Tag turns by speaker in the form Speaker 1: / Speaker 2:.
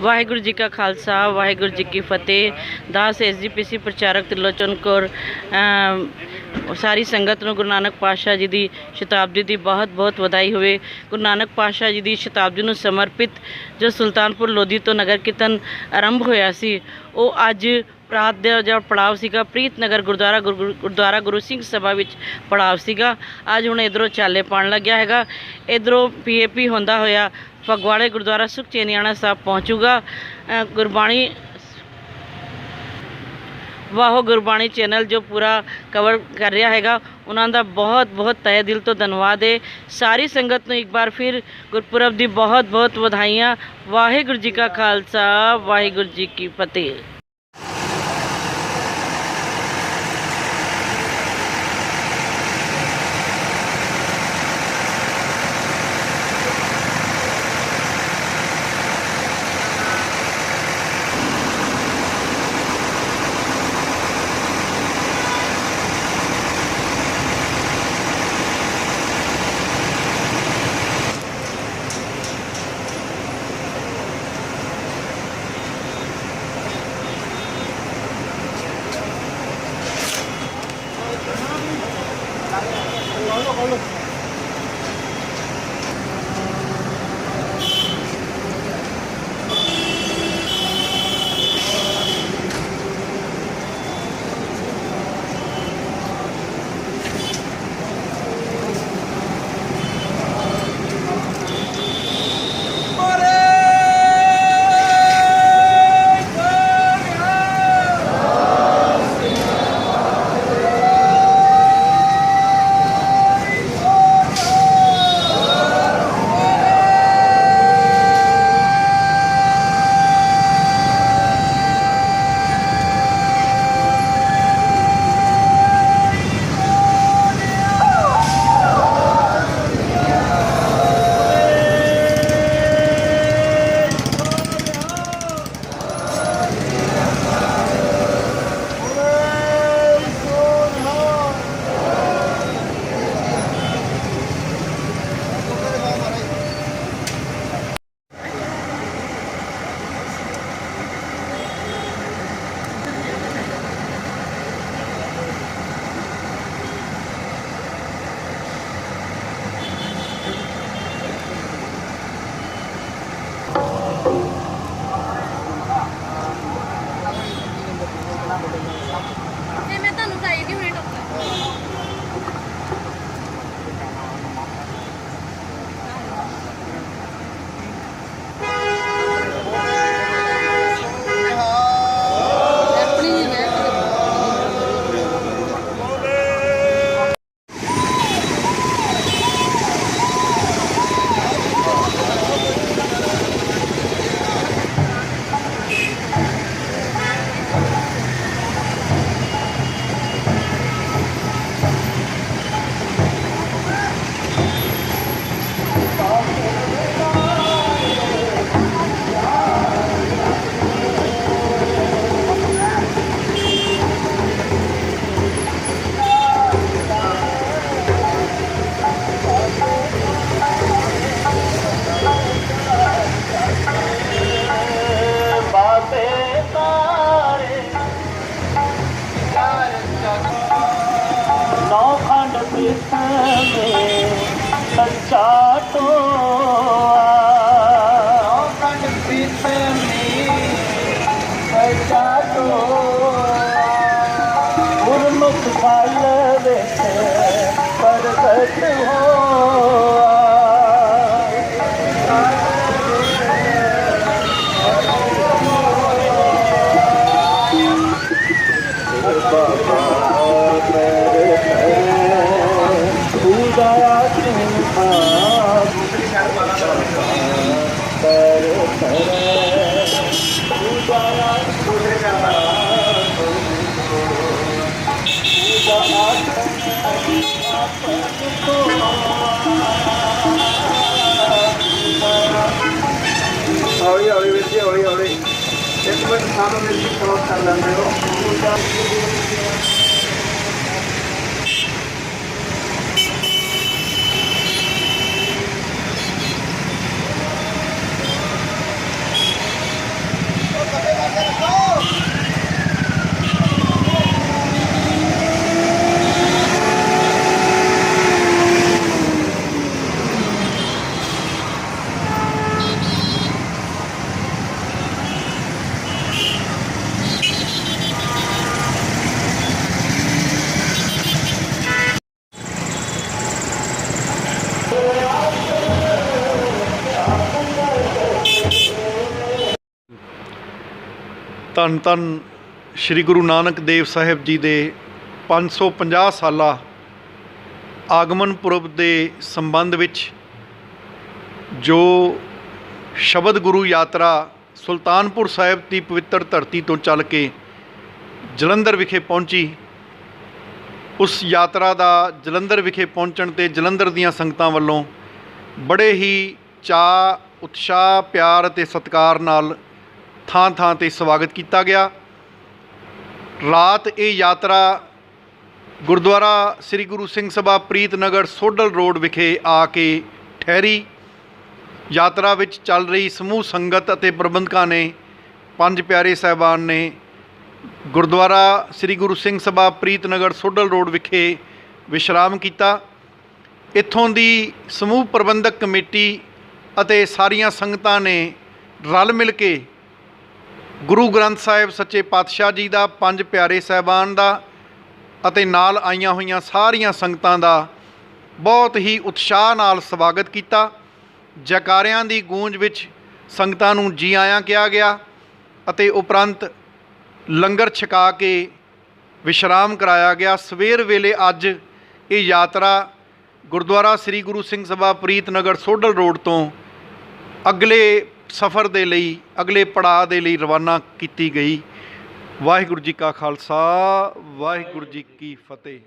Speaker 1: ਵਾਹਿਗੁਰੂ ਜੀ ਕਾ ਖਾਲਸਾ, ਵਾਹਿਗੁਰੂ ਜੀ ਕੀ ਫਤਿਹ। ਦਾਸ ਐਸਜੀਪੀਸੀ ਪ੍ਰਚਾਰਕ ਤਿਲੋਚਨ ਕੌਰ ਸਾਰੀ ਸੰਗਤ ਨੂੰ ਗੁਰੂ ਨਾਨਕ ਪਾਤਸ਼ਾਹ ਜੀ ਦੀ ਸ਼ਤਾਬਦੀ ਦੀ ਬਹੁਤ ਬਹੁਤ ਵਧਾਈ ਹੋਵੇ। ਗੁਰੂ ਨਾਨਕ ਪਾਤਸ਼ਾਹ ਜੀ ਦੀ ਸ਼ਤਾਬਦੀ ਨੂੰ ਸਮਰਪਿਤ ਜੋ ਸੁਲਤਾਨਪੁਰ ਲੋਧੀ ਤੋਂ ਨਗਰ ਕੀਰਤਨ ਆਰੰਭ ਹੋਇਆ ਸੀ, ਉਹ ਅੱਜ ਰਾਤ ਦਾ ਜਿਹੜਾ ਪੜਾਵ ਸੀਗਾ ਪ੍ਰੀਤ ਨਗਰ ਗੁਰਦੁਆਰਾ ਗੁਰੂ- ਗੁਰੂ- ਗੁਰਦੁਆਰਾ ਗੁਰੂ ਸਿੰਘ ਸਭਾ ਵਿੱਚ ਪੜਾਵ ਸੀਗਾ। ਅੱਜ ਹੁਣ ਇਧਰੋਂ ਚਾਲੇ ਪਾਣ ਲੱਗਿਆ ਹੈਗਾ। ਇਧਰੋਂ ਪੀਏਪੀ ਹੁੰਦਾ ਹੋਇਆ ਫਗਵਾੜੇ ਗੁਰਦੁਆਰਾ ਸੁਖ ਚੇਨੀਆਣਾ ਸਾਹਿਬ ਪਹੁੰਚੂਗਾ। ਗੁਰਬਾਣੀ ਵਾਹੋ ਗੁਰਬਾਣੀ ਚੈਨਲ ਜੋ ਪੂਰਾ ਕਵਰ ਕਰ ਰਿਹਾ ਹੈਗਾ। ਉਹਨਾਂ ਦਾ ਬਹੁਤ ਬਹੁਤ ਤਹਿ ਦਿਲ ਤੋਂ ਧੰਨਵਾਦ ਹੈ ਸਾਰੀ ਸੰਗਤ ਨੂੰ ਇੱਕ ਵਾਰ ਫਿਰ ਗੁਰਪੁਰਬ ਦੀ ਬਹੁਤ ਬਹੁਤ ਵਧਾਈਆਂ। ਵਾਹਿਗੁਰੂ ਜੀ ਕਾ ਖਾਲਸਾ, ਵਾਹਿਗੁਰੂ ਜੀ ਕੀ ਫਤਿਹ।
Speaker 2: ਤੇ
Speaker 3: ਗੁਰਮੁਖ ਫਲ ਵਿੱਚ ਪ੍ਰਗਟ ਹੋਆ
Speaker 4: ਹੌਲੀ ਹੌਲੀ ਵੀਰ ਜੀ ਹੌਲੀ ਹੌਲੀ ਇੱਕ ਮਿੰਟ ਸਾਨੂੰ ਵੀਰ
Speaker 5: ਧੰਨ ਧੰਨ ਸ੍ਰੀ ਗੁਰੂ ਨਾਨਕ ਦੇਵ ਸਾਹਿਬ ਜੀ ਦੇ 550 ਸਾਲਾ ਆਗਮਨ ਪੁਰਬ ਦੇ ਸੰਬੰਧ ਵਿੱਚ ਜੋ ਸ਼ਬਦ ਗੁਰੂ ਯਾਤਰਾ ਸੁਲਤਾਨਪੁਰ ਸਾਹਿਬ ਦੀ ਪਵਿੱਤਰ ਧਰਤੀ ਤੋਂ ਚੱਲ ਕੇ ਜਲੰਧਰ ਵਿਖੇ ਪਹੁੰਚੀ, ਉਸ ਯਾਤਰਾ ਦਾ ਜਲੰਧਰ ਵਿਖੇ ਪਹੁੰਚਣ ਤੇ ਜਲੰਧਰ ਦੀਆਂ ਸੰਗਤਾਂ ਵੱਲੋਂ ਬੜੇ ਹੀ ਚਾਅ, ਉਤਸ਼ਾਹ, ਪਿਆਰ ਅਤੇ ਸਤਿਕਾਰ ਨਾਲ ਥਾਂ ਥਾਂ ਤੇ ਸਵਾਗਤ ਕੀਤਾ ਗਿਆ। ਰਾਤ ਇਹ ਯਾਤਰਾ ਗੁਰਦੁਆਰਾ ਸ੍ਰੀ ਗੁਰੂ ਸਿੰਘ ਸਭਾ ਪ੍ਰੀਤਨਗਰ ਸੋਡਲ ਰੋਡ ਵਿਖੇ ਆ ਕੇ ਠਹਿਰੀ। ਯਾਤਰਾ ਵਿੱਚ ਚੱਲ ਰਹੀ ਸਮੂਹ ਸੰਗਤ ਅਤੇ ਪ੍ਰਬੰਧਕਾਂ ਨੇ ਪੰਜ ਪਿਆਰੇ ਸਾਹਿਬਾਨ ਨੇ ਗੁਰਦੁਆਰਾ ਸ੍ਰੀ ਗੁਰੂ ਸਿੰਘ ਸਭਾ ਪ੍ਰੀਤਨਗਰ ਸੋਡਲ ਰੋਡ ਵਿਖੇ ਵਿਸ਼ਰਾਮ ਕੀਤਾ। ਇੱਥੋਂ ਦੀ ਸਮੂਹ ਪ੍ਰਬੰਧਕ ਕਮੇਟੀ ਅਤੇ ਸਾਰੀਆਂ ਸੰਗਤਾਂ ਨੇ ਰਲ ਮਿਲ ਕੇ ਗੁਰੂ ਗ੍ਰੰਥ ਸਾਹਿਬ ਸੱਚੇ ਪਾਤਸ਼ਾਹ ਜੀ ਦਾ, ਪੰਜ ਪਿਆਰੇ ਸਾਹਿਬਾਨ ਦਾ ਅਤੇ ਨਾਲ ਆਈਆਂ ਹੋਈਆਂ ਸਾਰੀਆਂ ਸੰਗਤਾਂ ਦਾ ਬਹੁਤ ਹੀ ਉਤਸ਼ਾਹ ਨਾਲ ਸਵਾਗਤ ਕੀਤਾ। ਜਕਾਰਿਆਂ ਦੀ ਗੂੰਜ ਵਿੱਚ ਸੰਗਤਾਂ ਨੂੰ ਜੀ ਆਇਆਂ ਕਿਹਾ ਗਿਆ ਅਤੇ ਉਪਰੰਤ ਲੰਗਰ ਛਕਾ ਕੇ ਵਿਸ਼ਰਾਮ ਕਰਾਇਆ ਗਿਆ। ਸਵੇਰ ਵੇਲੇ ਅੱਜ ਇਹ ਯਾਤਰਾ ਗੁਰਦੁਆਰਾ ਸ੍ਰੀ ਗੁਰੂ ਸਿੰਘ ਸਭਾ ਪ੍ਰੀਤਨਗਰ ਸੋਡਲ ਰੋਡ ਤੋਂ ਅਗਲੇ ਸਫ਼ਰ ਦੇ ਲਈ, ਅਗਲੇ ਪੜਾਅ ਦੇ ਲਈ ਰਵਾਨਾ ਕੀਤੀ ਗਈ। ਵਾਹਿਗੁਰੂ ਜੀ ਕਾ ਖਾਲਸਾ, ਵਾਹਿਗੁਰੂ ਜੀ ਕੀ ਫਤਿਹ।